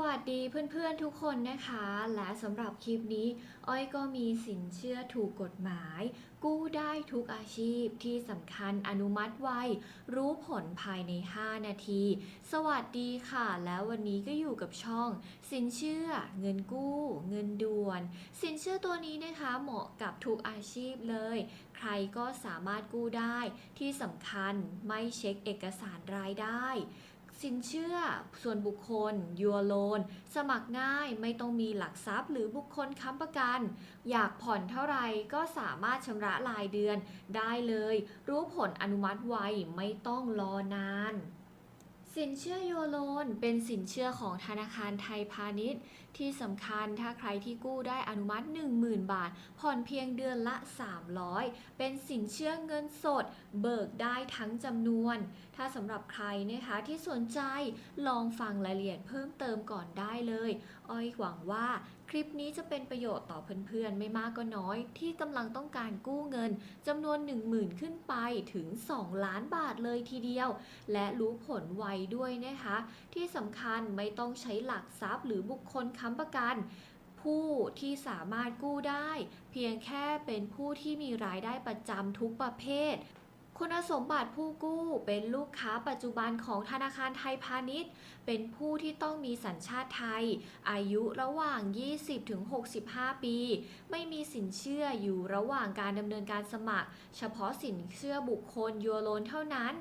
วัสดีเพื่อนๆทุกคนนะคะ และสำหรับคลิปนี้ อ้อยก็มีสินเชื่อถูกกฎหมาย กู้ได้ทุกอาชีพที่สำคัญอนุมัติไวรู้ผลภายใน 5 นาที สวัสดีค่ะ แล้ววันนี้ก็อยู่กับช่อง สินเชื่อ เงินกู้ เงินด่วน สินเชื่อตัวนี้นะคะเหมาะกับทุกอาชีพเลย ใครก็สามารถกู้ได้ที่สำคัญไม่เช็คเอกสารรายได้ สินเชื่อ ส่วนบุคคลยูโลนสมัครง่ายไม่ต้องมีหลักทรัพย์ หรือบุคคลค้ำประกัน อยากผ่อนเท่าไหร่ก็สามารถชำระรายเดือนได้เลย รู้ผลอนุมัติไวไม่ต้องรอนาน สินเชื่อโยโลนเป็นสินเชื่อของธนาคารไทยพาณิชย์ ที่สำคัญถ้าใครที่กู้ได้อนุมัติ 10,000 บาท ผ่อนเพียงเดือนละ 300 เป็นสินเชื่อเงินสด เบิกได้ทั้งจำนวน ถ้าสำหรับใครนะคะที่สนใจลองฟังรายละเอียดเพิ่มเติมก่อนได้เลย อ้อยหวังว่าคลิปนี้จะเป็นประโยชน์ต่อเพื่อนๆ ไม่มากก็น้อย ที่กำลังต้องการกู้เงินจำนวน 10,000 ขึ้นไปถึง 2 ล้านบาทเลยทีเดียว และรู้ผลไวด้วยนะคะ ที่สำคัญไม่ต้องใช้หลักทรัพย์หรือบุคคลค้ำประกัน ผู้ที่สามารถกู้ได้ เพียงแค่เป็นผู้ที่มีรายได้ประจำทุกประเภท คุณสมบัติผู้กู้เป็นลูกค้าปัจจุบันของธนาคารไทยพาณิชย์ เป็นผู้ที่ต้องมีสัญชาติไทย อายุระหว่าง 20-65 ปี ไม่มีสินเชื่ออยู่ระหว่างการดำเนินการสมัคร เฉพาะสินเชื่อบุคคลยูโรนเท่านั้น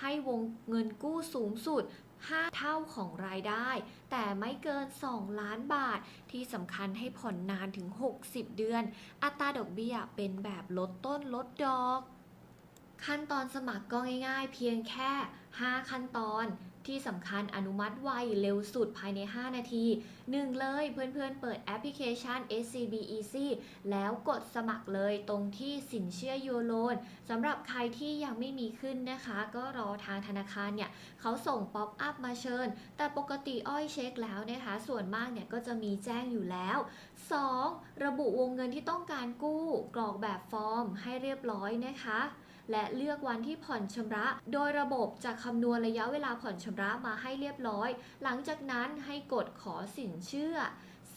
ให้วงเงินกู้สูงสุด 5 เท่าของรายได้ แต่ไม่เกิน 2 ล้านบาท ที่สำคัญให้ผ่อนนานถึง 60 เดือน อัตราดอกเบี้ยเป็นแบบลดต้นลดดอก ขั้นตอนสมัครก็ง่าย ๆ เพียงแค่ 5 ขั้นตอนที่สำคัญอนุมัติไวเร็วสุดภายใน 5 นาที 1 เลยเพื่อนๆเปิดแอปพลิเคชัน SCB Easy แล้วกดสมัครเลยตรงที่สินเชื่อยูโรนสำหรับใครที่ยังไม่มีขึ้นนะคะ ก็รอทางธนาคารเนี่ยเขาส่งป๊อปอัพมาเชิญ แต่ปกติอ้อยเช็คแล้วนะคะ ส่วนมากเนี่ยก็จะมีแจ้งอยู่แล้ว 2. ระบุวงเงินที่ต้องการกู้ กรอกแบบฟอร์มให้เรียบร้อยนะคะ และเลือกวันที่ผ่อนชำระ โดยระบบจะคำนวณระยะเวลาผ่อนชำระมาให้เรียบร้อย หลังจากนั้นให้กดขอสินเชื่อ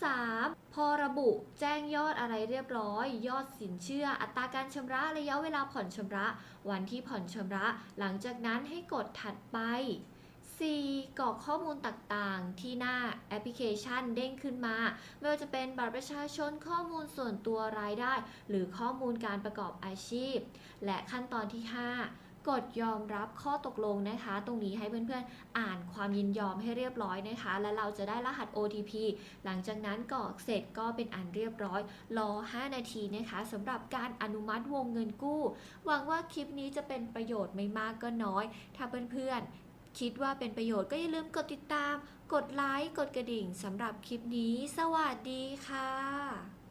3. พอระบุแจ้งยอดอะไรเรียบร้อย ยอดสินเชื่อ อัตราการชำระระยะเวลาผ่อนชำระ วันที่ผ่อนชำระ หลังจากนั้นให้กดถัดไป 4. กรอกข้อมูลต่างๆ ที่หน้าแอปพลิเคชันเด้งขึ้นมา ไม่ว่าจะเป็นบัตรประชาชนข้อมูลส่วนตัวรายได้ หรือข้อมูลการประกอบอาชีพ และขั้นตอนที่ 5กดยอมรับข้อตกลงนะคะ ตรงนี้ให้เพื่อนๆ อ่านความยินยอมให้เรียบร้อยนะคะ และเราจะได้รหัส OTP หลังจากนั้นกรอกเสร็จก็เป็นอันเรียบร้อย รอ 5 นาทีนะคะสำหรับการอนุมัติวงเงินกู้ หวังว่าคลิปนี้จะเป็นประโยชน์ไม่มากก็น้อย ถ้าเพื่อนๆ คิดว่าเป็นประโยชน์ก็อย่าลืมกดติดตาม กดไลค์ กดกระดิ่งสำหรับคลิปนี้ สวัสดีค่ะ